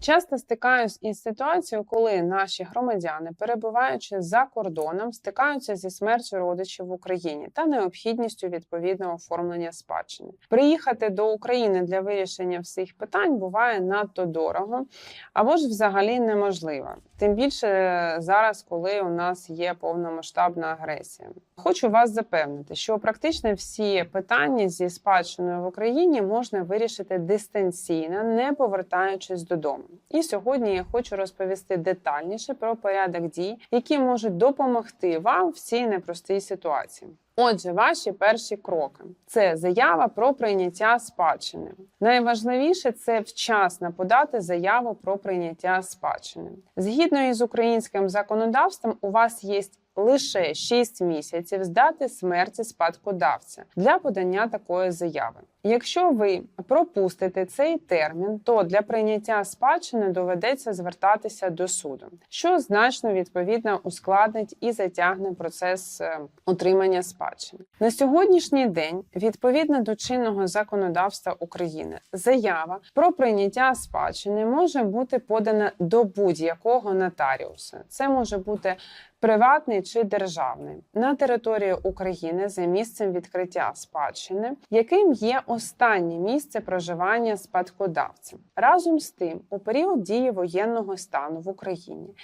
Часто стикаюсь із ситуацією, коли наші громадяни, перебуваючи за кордоном, стикаються зі смертю родичів в Україні та необхідністю відповідного оформлення спадщини. Приїхати до України для вирішення всіх питань буває надто дорого або ж взагалі неможливо. Тим більше зараз, коли у нас є повномасштабна агресія. Хочу вас запевнити, що практично всі питання зі спадщиною в Україні можна вирішити дистанційно, не повертаючись додому. І сьогодні я хочу розповісти детальніше про порядок дій, які можуть допомогти вам в цій непростій ситуації. Отже, ваші перші кроки це заява про прийняття спадщини. Найважливіше це вчасно подати заяву про прийняття спадщини. Згідно із українським законодавством, у вас є лише 6 місяців з дати смерті спадкодавця для подання такої заяви. Якщо ви пропустите цей термін, то для прийняття спадщини доведеться звертатися до суду, що значно відповідно ускладнить і затягне процес е, отримання спадщини. На сьогоднішній день, відповідно до чинного законодавства України, заява про прийняття спадщини може бути подана до будь-якого нотаріуса. Це може бути Приватний чи державний на території України за місцем відкриття спадщини, яким є останнє місце проживання спадкодавця. Разом з тим, у період дії воєнного стану в Україні,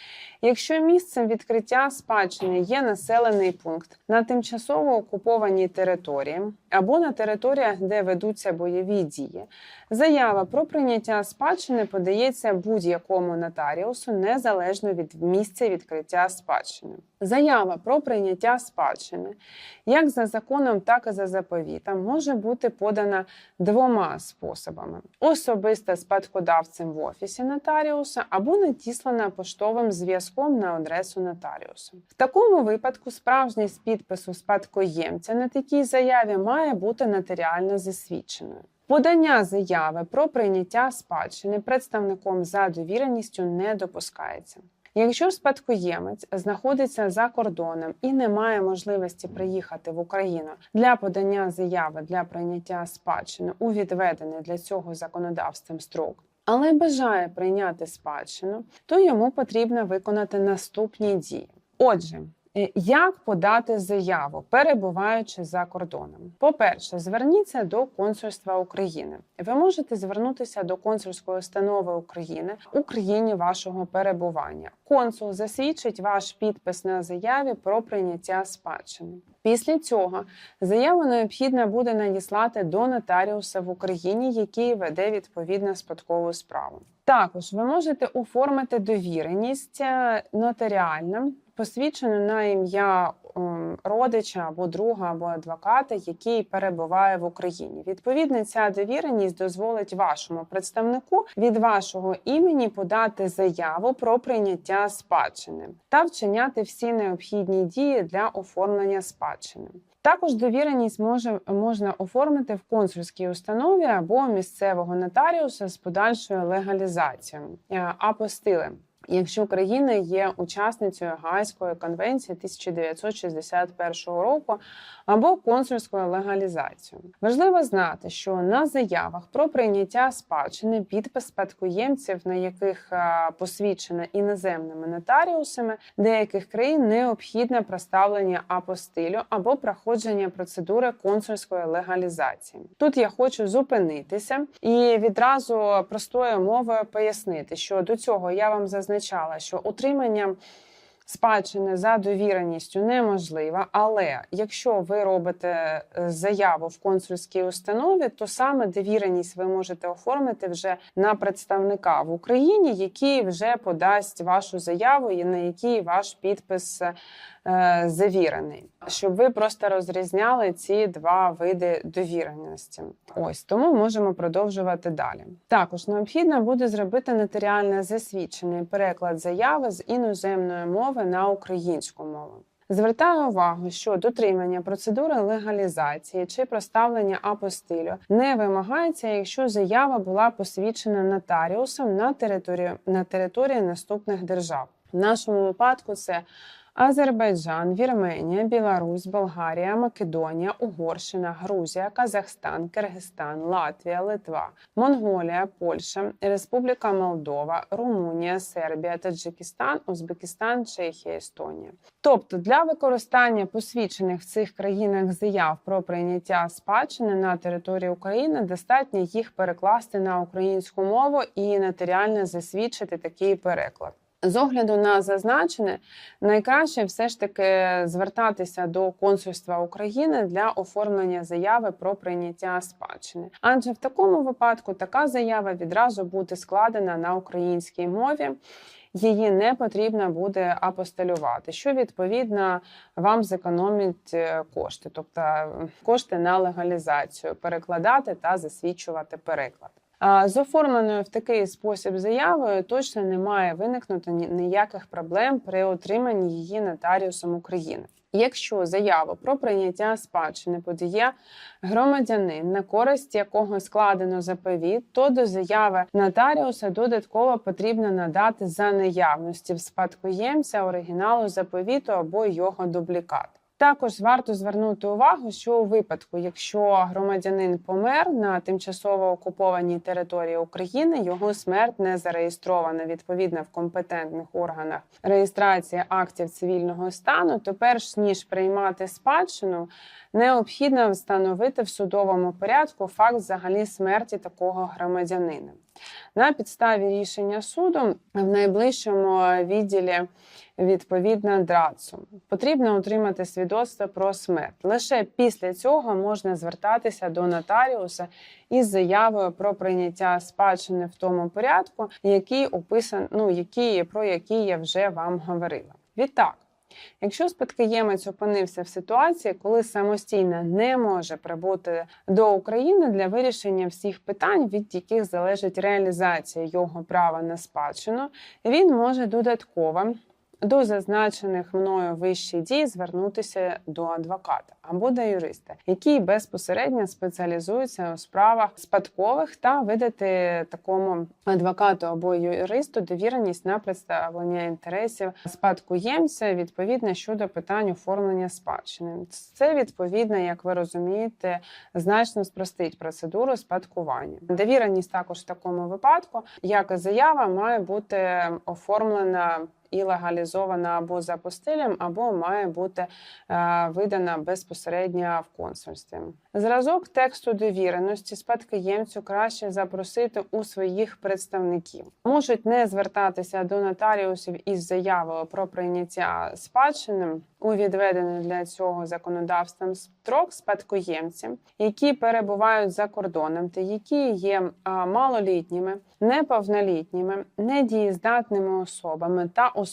якщо місцем відкриття спадщини є населений пункт на тимчасово окупованій території або на територіях, де ведуться бойові дії, заява про прийняття спадщини подається будь-якому нотаріусу незалежно від місця відкриття спадщини. Заява про прийняття спадщини, як за законом, так і за заповітом, може бути подана двома способами: особисто спадкодавцем в офісі нотаріуса або надіслана поштовим зв'язком на адресу нотаріуса. В такому випадку справжність підпису спадкоємця на такій заяві має бути нотаріально засвідченою. Подання заяви про прийняття спадщини представником за довіреністю не допускається. Якщо спадкоємець знаходиться за кордоном і не має можливості приїхати в Україну для подання заяви для прийняття спадщини у відведений для цього законодавством строк, але бажає прийняти спадщину, то йому потрібно виконати наступні дії. Отже, як подати заяву, перебуваючи за кордоном? По-перше, зверніться до консульства України. Ви можете звернутися до консульської установи України у країні вашого перебування. Консул засвідчить ваш підпис на заяві про прийняття спадщини. Після цього заяву необхідно буде надіслати до нотаріуса в Україні, який веде відповідну спадкову справу. Також ви можете оформити довіреність нотаріальним, посвідчену на ім'я родича або друга, або адвоката, який перебуває в Україні. Відповідно, ця довіреність дозволить вашому представнику від вашого імені подати заяву про прийняття спадщини та вчиняти всі необхідні дії для оформлення спадщини. Також довіреність може можна оформити в консульській установі або місцевого нотаріуса з подальшою легалізацією е, апостили якщо країна є учасницею Гаазької конвенції 1961 року або консульською легалізацією. Важливо знати, що на заявах про прийняття спадщини підпис спадкоємців, на яких посвідчено іноземними нотаріусами деяких країн необхідне проставлення апостилю або проходження процедури консульської легалізації. Тут я хочу зупинитися і відразу простою мовою пояснити, що до цього я вам зазначаю, зазначала, що утримання спадщини за довіреністю неможливо, але якщо ви робите е, заяву в консульській установі, то саме довіреність ви можете оформити вже на представника в Україні, який вже подасть вашу заяву і на якій ваш підпис е, завірений, щоб ви просто розрізняли ці два види довіреності. Ось тому можемо продовжувати далі. Також необхідно буде зробити нотаріально засвідчений переклад заяви з іноземної мови на українську мову. Звертаю увагу, що дотримання процедури легалізації чи проставлення апостилю не вимагається, якщо заява була посвідчена нотаріусом на території на території наступних держав. В нашому випадку це Азербайджан, Вірменія, Білорусь, Болгарія, Македонія, Угорщина, Грузія, Казахстан, Киргизстан, Латвія, Литва, Монголія, Польща, Республіка Молдова, Румунія, Сербія, Таджикистан, Узбекистан, Чехія, Естонія. Тобто для використання посвідчених в цих країнах заяв про прийняття спадщини на території України достатньо їх перекласти на українську мову і нотаріально засвідчити такий переклад. З огляду на зазначене, найкраще все ж таки звертатися до консульства України для оформлення заяви про прийняття спадщини. Адже в такому випадку така заява відразу буде складена на українській мові. Її не потрібно буде апостилювати, що відповідно вам зекономить е, кошти, тобто кошти на легалізацію, перекладати та засвідчувати переклад. З оформленою в такий спосіб заявою точно не має виникнути ніяких проблем при отриманні її нотаріусом України. Якщо заяву про прийняття спадщини подає громадянин, на користь якого складено заповіт, то до заяви нотаріуса додатково потрібно надати за наявності в спадкоємця оригіналу заповіту або його дублікат. Також варто звернути увагу, що у випадку, якщо громадянин помер на тимчасово окупованій території України, його смерть не зареєстрована відповідно в компетентних органах реєстрації актів цивільного стану, то перш ніж приймати спадщину, необхідно встановити в судовому порядку факт взагалі смерті такого громадянина. На підставі рішення суду в найближчому відділі відповідно драцу потрібно отримати свідоцтво про смерть. Лише після цього можна звертатися до нотаріуса із заявою про прийняття спадщини в тому порядку, який описан, ну які про які я вже вам говорила. Відтак. Якщо спадкоємець опинився в ситуації, коли самостійно не може прибути до України для вирішення всіх питань, від яких залежить реалізація його права на спадщину, він може додатково до зазначених мною вищих дій звернутися до адвоката або до юриста, який безпосередньо спеціалізується у справах спадкових та видати такому адвокату або юристу довіреність на представлення інтересів спадкоємця відповідно щодо питань оформлення спадщини. Це відповідно, як ви розумієте, значно спростить процедуру спадкування. Довіреність також в такому випадку, як і заява, має бути оформлена і легалізована або за постелем, або має бути е, видана безпосередньо в консульстві. Зразок тексту довіреності спадкоємцю краще запросити у своїх представників. Можуть не звертатися до нотаріусів із заявою про прийняття спадщини у відведений для цього законодавством строк спадкоємці, які перебувають за кордоном та які є малолітніми, неповнолітніми, недієздатними особами та особами,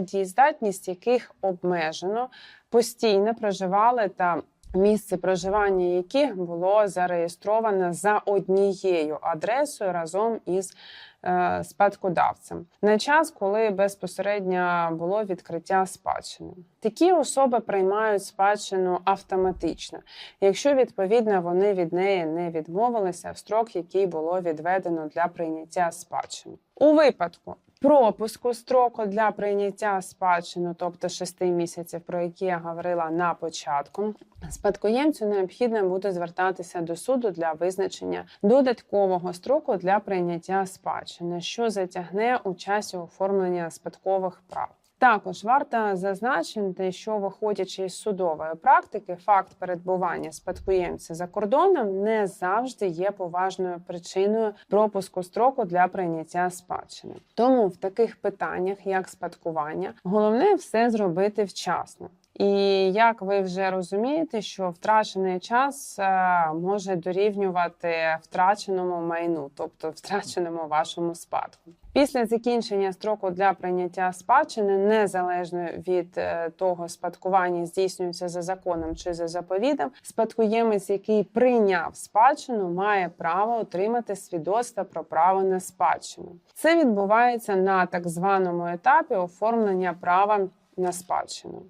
дієздатність яких обмежено, постійно проживали та місце проживання яких було зареєстроване за однією адресою разом із е, спадкодавцем на час, коли безпосередньо було відкриття спадщини. Такі особи приймають спадщину автоматично, якщо відповідно вони від неї не відмовилися в строк, який було відведено для прийняття спадщини. У випадку пропуску строку для прийняття спадщини, тобто 6 місяців, про які я говорила на початку, спадкоємцю необхідно буде звертатися до суду для визначення додаткового строку для прийняття спадщини, що затягне у часі оформлення спадкових прав. Також варто зазначити, що виходячи із судової практики, факт передбування спадкоємця за кордоном не завжди є поважною причиною пропуску строку для прийняття спадщини. Тому в таких питаннях, як спадкування, головне все зробити вчасно. І як ви вже розумієте, що втрачений час е, може дорівнювати втраченому майну, тобто втраченому вашому спадку. Після закінчення строку для прийняття спадщини, незалежно від е, того, спадкування здійснюється за законом чи за заповідом, спадкоємець, який прийняв спадщину, має право отримати свідоцтво про право на спадщину. Це відбувається на так званому етапі оформлення права на спадщину.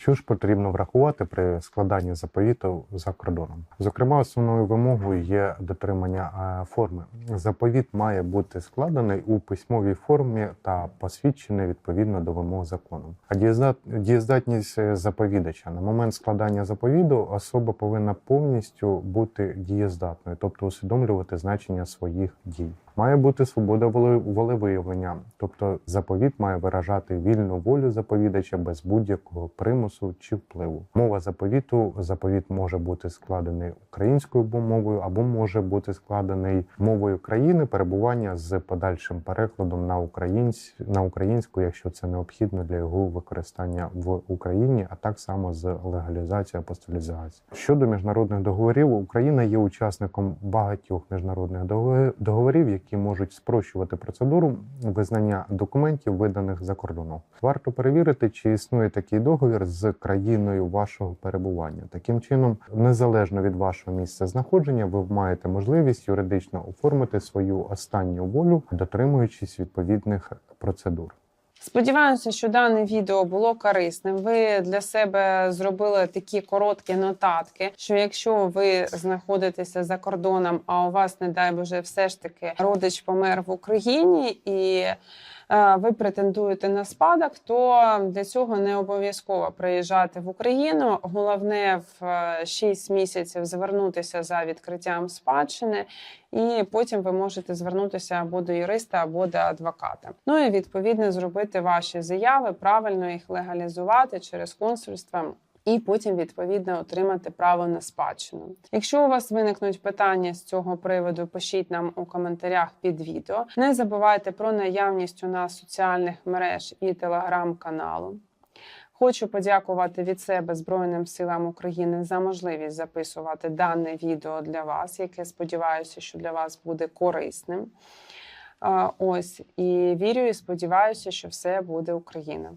Що ж потрібно врахувати при складанні заповіту за кордоном? Зокрема, основною вимогою є дотримання е, форми. Заповіт має бути складений у письмовій формі та посвідчений відповідно до вимог закону. А дієздат- дієздатність е, заповідача на момент складання заповіду особа повинна повністю бути дієздатною, тобто усвідомлювати значення своїх дій. Має бути свобода волевиявлення, тобто заповіт має виражати вільну волю заповідача без будь-якого примусу чи впливу. Мова заповіту заповіт може бути складений українською мовою або може бути складений мовою країни перебування з подальшим перекладом на українсь на українську, якщо це необхідно для його використання в Україні, а так само з легалізацією апостолізації. Щодо міжнародних договорів, Україна є учасником багатьох міжнародних договорів, які можуть спрощувати процедуру визнання документів, виданих за кордоном. Варто перевірити, чи існує такий договір з країною вашого перебування. Таким чином, незалежно від вашого місця знаходження, ви маєте можливість юридично оформити свою останню волю, дотримуючись відповідних процедур. Сподіваюся, що дане відео було корисним. Ви для себе зробили такі короткі нотатки, що якщо ви знаходитеся за кордоном, а у вас, не дай Боже, все ж таки родич помер в Україні і ви претендуєте на спадок, то для цього не обов'язково приїжджати в Україну. Головне в е, 6 місяців звернутися за відкриттям спадщини і потім ви можете звернутися або до юриста, або до адвоката. Ну і відповідно зробити ваші заяви, правильно їх легалізувати через консульство. І потім відповідно отримати право на спадщину. Якщо у вас виникнуть питання з цього приводу, пишіть нам у коментарях під відео. Не забувайте про наявність у нас соціальних мереж і телеграм-каналу. Хочу подякувати від себе Збройним силам України за можливість записувати дане відео для вас, яке сподіваюся, що для вас буде корисним. Ось і вірю і сподіваюся, що все буде Україна.